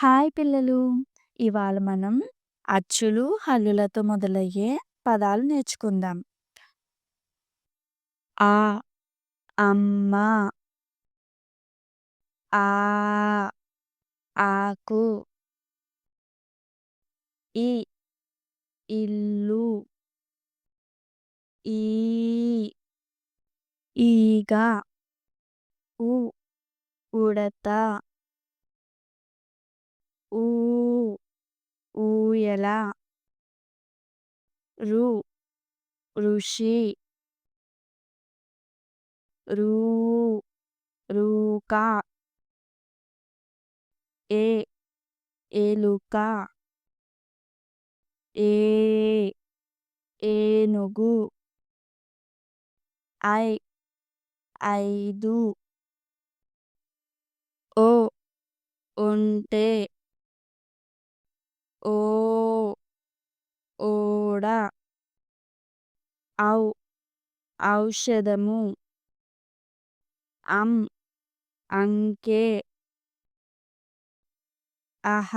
Hi పిల్లలు! ఇవాళ మనం అచ్చులు, హల్లులతో మొదలయ్యే పదాలు నేర్చుకుందాం. ఆ అమ్మ ఆ ఆకు ఈ ఇల్లు ఈ ఈగ ఉ ఉడత ఊయల రు ఋషి రూ రూక ఏ ఏలుక ఏ ఏనుగు ఐ ఐదు ఓ ఉంటే ఓ ఓడ ఔ ఔషధము అం అంకె అహ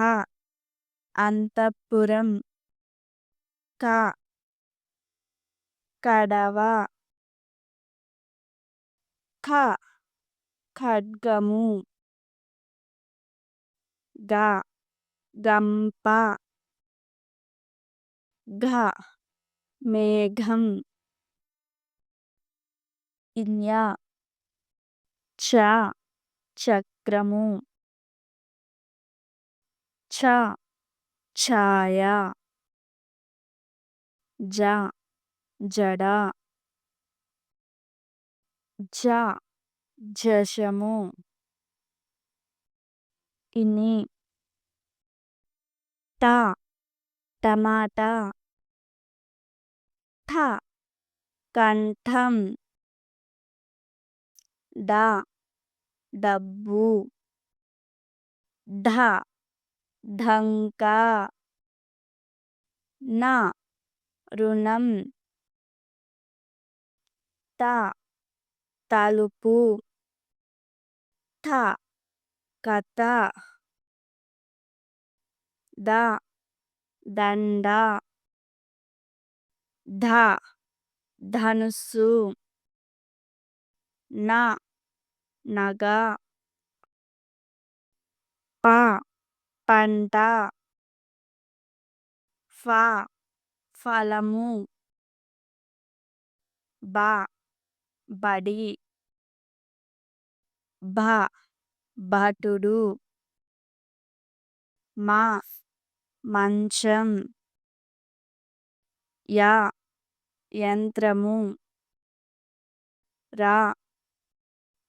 అంతఃపురం క కడవ ఖ ఖడ్గము గ గంప ఘ మేఘం ఇన్య చ చక్రము ఛ ఛాయ జ జడ జ జశము ఇని ట టమాటా ఠ కంఠం డ డబ్బు ఢ ఢంకా న రుణం త తలుపు థ కథ. ద దండ ధ ధనుస్సు న నగ ప పంట ఫ ఫలము బ బడి భ భటుడు మా మంచం య యంత్రము ర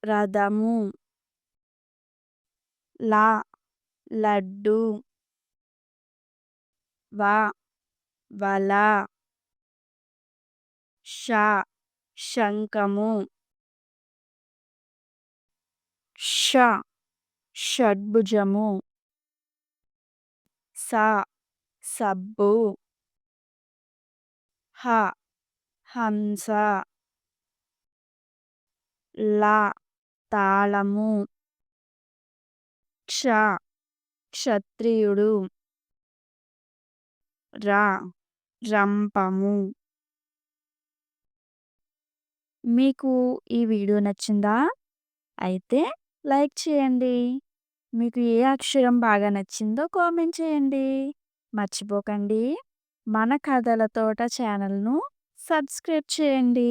రథము ల లడ్డు వ వల ష శంఖము ష షడ్భుజము. స సబ్బు. హ హంస. ల తాళము. క్ష క్షత్రియుడు. ర రంపము. మీకు ఈ వీడియో నచ్చిందా? అయితే లైక్ చేయండి. మీకు ఏ అక్షరం బాగా నచ్చిందో కామెంట్ చేయండి. మర్చిపోకండి. మన కథల తోట ఛానల్ను సబ్స్క్రైబ్ చేయండి.